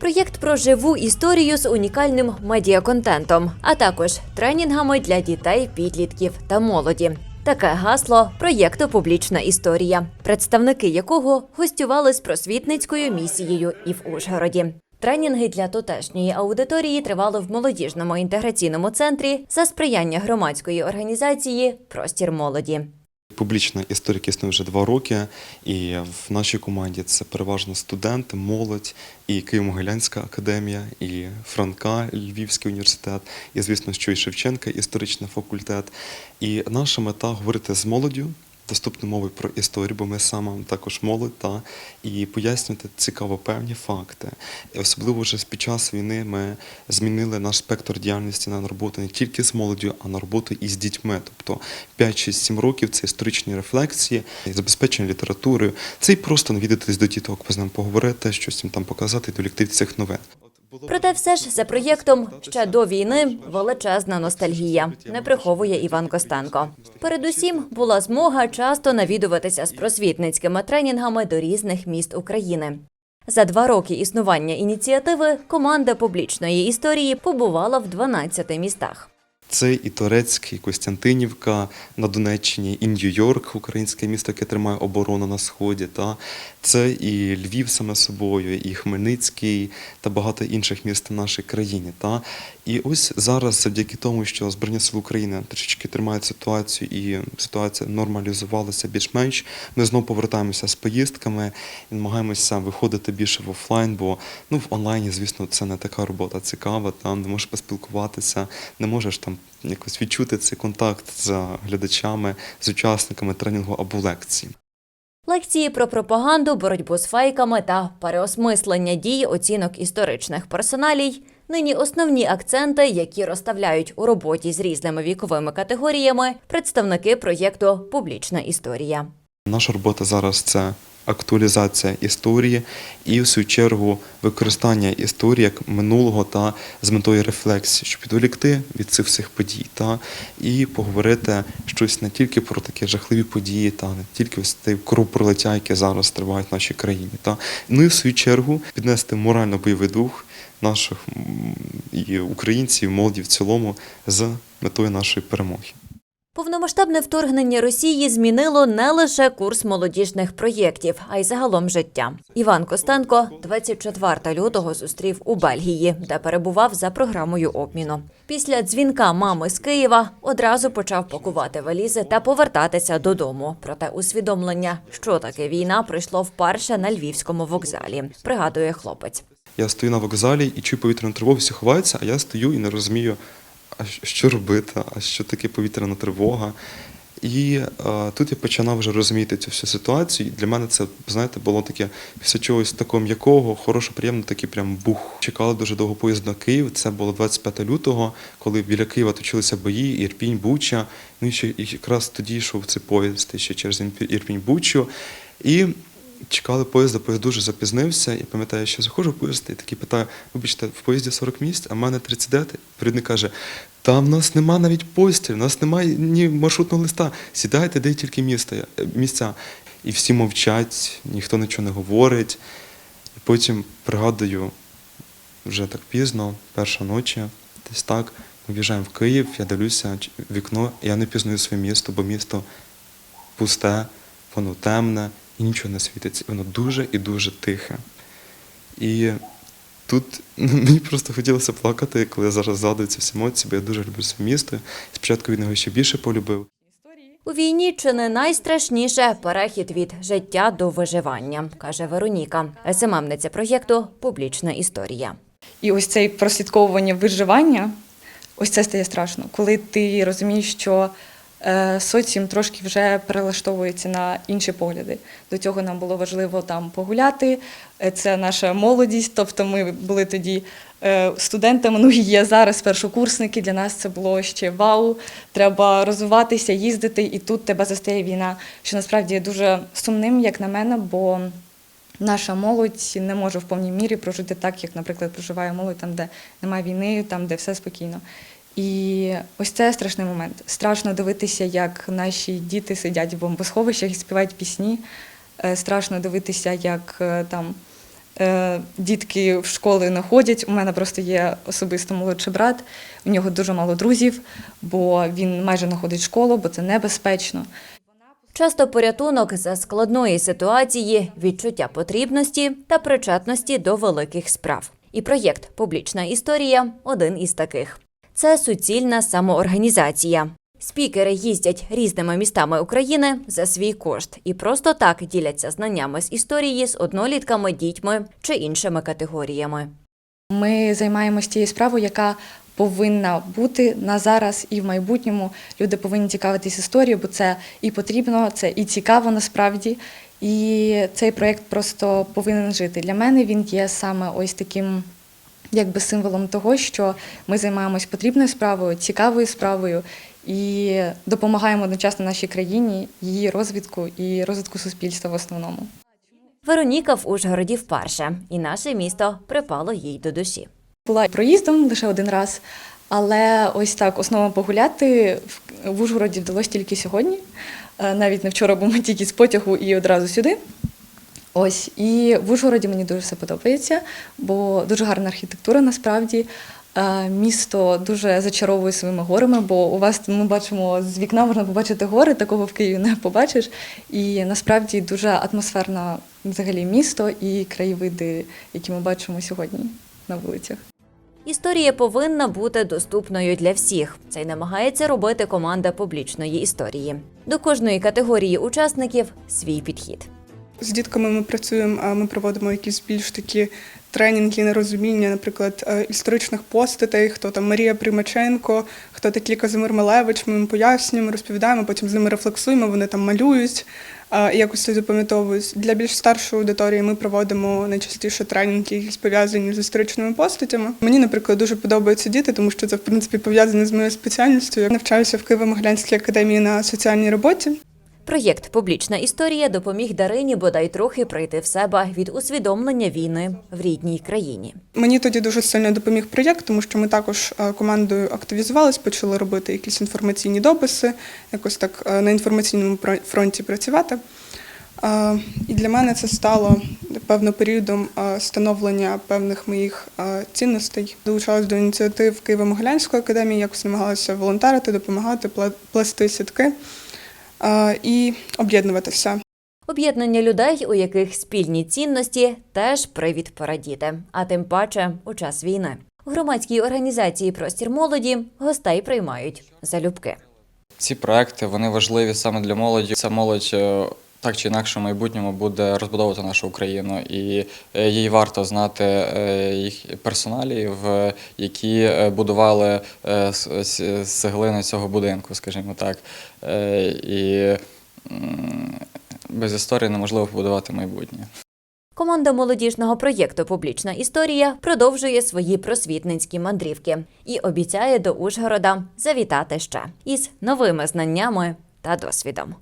Проєкт про живу історію з унікальним медіаконтентом, а також тренінгами для дітей, підлітків та молоді. Таке гасло проєкту Публічна історія, представники якого гостювали з просвітницькою місією і в Ужгороді. Тренінги для тутешньої аудиторії тривали в молодіжному інтеграційному центрі за сприяння громадської організації Простір молоді. Публічна історика існує вже два роки, і в нашій команді це переважно студенти, молодь, і Києво-Могилянська академія, і Франка, Львівський університет, і, звісно, що і Шевченка, історичний факультет. І наша мета говорити з молоддю, доступною мовою про історію, бо ми саме також молодь, та, і пояснювати цікаво певні факти. І особливо вже під час війни ми змінили наш спектр діяльності на роботу не тільки з молоддю, а на роботу і з дітьми. Тобто 5-6-7 років це історичні рефлексії, забезпечення літературою. Це і просто навідатись до діток, з ним поговорити, щось їм там показати, довлікти від цих новин. Проте все ж за проєктом ще до війни величезна ностальгія, не приховує Іван Костенко. Передусім була змога часто навідуватися з просвітницькими тренінгами до різних міст України. За два роки існування ініціативи команда публічної історії побувала в 12 містах. Це і Торецьк, і Костянтинівка на Донеччині, і Нью-Йорк, українське місто, яке тримає оборону на сході. Та це і Львів саме собою, і Хмельницький та багато інших міст в нашій країні. Та і ось зараз, завдяки тому, що Збройні сили України трішечки тримають ситуацію, і ситуація нормалізувалася більш-менш. Ми знову повертаємося з поїздками і намагаємося виходити більше в офлайн, бо ну в онлайні, звісно, це не така робота цікава. Там не можеш поспілкуватися, не можеш там якось відчути цей контакт з глядачами, з учасниками тренінгу або лекції. Лекції про пропаганду, боротьбу з фейками та переосмислення дій оцінок історичних персоналій нині основні акценти, які розставляють у роботі з різними віковими категоріями представники проєкту Публічна історія. Наша робота зараз це актуалізація історії і, в свою чергу, використання історії як минулого та з метою рефлексії, щоб відволікти від цих всіх подій та і поговорити щось не тільки про такі жахливі події, та не тільки ось те кровопролиття, яке зараз триває в нашій країні. Та ну і в свою чергу піднести морально-бойовий дух наших і українців, молоді в цілому з метою нашої перемоги. Повномасштабне вторгнення Росії змінило не лише курс молодіжних проєктів, а й загалом життя. Іван Костенко 24 лютого зустрів у Бельгії, де перебував за програмою обміну. Після дзвінка мами з Києва одразу почав пакувати валізи та повертатися додому. Проте усвідомлення, що таке війна, прийшло вперше на львівському вокзалі. Пригадує хлопець. Я стою на вокзалі і чую повітряну тривогу, всі ховаються, а я стою і не розумію, а що робити, а що таке повітряна тривога. І е, тут я починав вже розуміти цю всю ситуацію. І для мене це, знаєте, було таке після чогось такого м'якого, хорошо, приємно, такий прям бух. Чекали дуже довго поїзд на Київ. Це було 25 лютого, коли біля Києва точилися бої, Ірпінь, Буча. Ну і ще і якраз тоді йшов цей поїзд ще через Ірпінь Бучу. І чекали поїзда, поїзд дуже запізнився. І пам'ятаю, що заходжу в поїзд і такий питаю: вибачте, в поїзді 40 місць, а в мене 39. Провідник каже: там в нас нема навіть постіль, в нас немає ні маршрутного листа. Сідайте, де тільки місто, е, місця. І всі мовчать, ніхто нічого не говорить. І потім пригадую, вже так пізно, перша ночі, десь так, ми в'їжджаємо в Київ, я дивлюся вікно, і я не пізнаю своє місто, бо місто пусте, воно темне і нічого не світиться. Воно дуже і дуже тихе. І тут мені просто хотілося плакати, коли я зараз згадую ці всі емоції, бо я дуже люблю своє місто. Спочатку він його ще більше полюбив. У війні чи не найстрашніше перехід від життя до виживання, каже Вероніка, СММниця проєкту Публічна історія. І ось це прослідковування виживання, ось це стає страшно, коли ти розумієш, що соціум трошки вже перелаштовується на інші погляди. До цього нам було важливо там погуляти. е, Це наша молодість. Тобто ми були тоді е, студентами, ну і є зараз першокурсники. Для нас це було ще вау. Треба розвиватися, їздити, і тут тебе застає війна, що насправді є дуже сумним, як на мене, бо наша молодь не може в повній мірі прожити так, як, наприклад, проживає молодь там, де немає війни, там, де все спокійно. І ось це страшний момент. Страшно дивитися, як наші діти сидять в бомбосховищах і співають пісні. Е, Страшно дивитися, як е, там е, дітки в школи не ходять. У мене просто є особисто молодший брат, у нього дуже мало друзів, бо він майже не школу, бо це небезпечно. Часто порятунок за складної ситуації, відчуття потрібності та причетності до великих справ. І проєкт Публічна історія один із таких. Це суцільна самоорганізація. Спікери їздять різними містами України за свій кошт і просто так діляться знаннями з історії з однолітками, дітьми чи іншими категоріями. Ми займаємося тією справою, яка повинна бути на зараз і в майбутньому. Люди повинні цікавитись історією, бо це і потрібно, це і цікаво насправді. І цей проєкт просто повинен жити. Для мене він є саме ось таким. Якби символом того, що ми займаємось потрібною справою, цікавою справою і допомагаємо одночасно нашій країні, її розвитку і розвитку суспільства в основному. Вероніка в Ужгороді вперше, і наше місто припало їй до душі. Була проїздом лише один раз, але ось так основно погуляти в- в Ужгороді вдалося тільки сьогодні. Е, Навіть не вчора, бо ми тільки з потягу і одразу сюди. Ось і в Ужгороді мені дуже все подобається, бо дуже гарна архітектура насправді. Е, Місто дуже зачаровує своїми горами, бо у вас ми бачимо з вікна можна побачити гори, такого в Києві не побачиш. І насправді дуже атмосферне взагалі місто і краєвиди, які ми бачимо сьогодні на вулицях. Історія повинна бути доступною для всіх. Це й намагається робити команда публічної історії. До кожної категорії учасників свій підхід. З дітками ми працюємо, а ми проводимо якісь більш такі тренінги на розуміння, наприклад, е, історичних постатей, хто там Марія Примаченко, хто такий Казимир Малевич. Ми їм пояснюємо, розповідаємо, потім з ними рефлексуємо, вони там малюють е, якось це запам'ятовують. Для більш старшої аудиторії ми проводимо найчастіше тренінги, які пов'язані з історичними постатями. Мені, наприклад, дуже подобаються діти, тому що це в принципі пов'язане з моєю спеціальністю. Я навчаюся в Києво-Могилянській академії на соціальній роботі. Проєкт Публічна історія допоміг Дарині бодай трохи прийти в себе від усвідомлення війни в рідній країні. Мені тоді дуже сильно допоміг проєкт, тому що ми також е, командою активізувались, почали робити якісь інформаційні дописи, якось так е, на інформаційному фронті працювати. Е, І для мене це стало певно періодом становлення певних моїх цінностей. Долучалась до ініціатив Києво-Могилянської академії, якось намагалася волонтерити, допомагати, плести сітки і об'єднуватися. Об'єднання людей, у яких спільні цінності, теж привід порадіти, а тим паче у час війни. У громадській організації Простір молоді гостей приймають залюбки. Ці проекти вони важливі саме для молоді. Ця молодь е, так чи інакше в майбутньому буде розбудовувати нашу Україну, і е, їй варто знати е, їх персоналів, які е, будували цеглини цього будинку, скажімо так. І без історії неможливо побудувати майбутнє. Команда молодіжного проєкту Публічна історія продовжує свої просвітницькі мандрівки і обіцяє до Ужгорода завітати ще із новими знаннями та досвідом.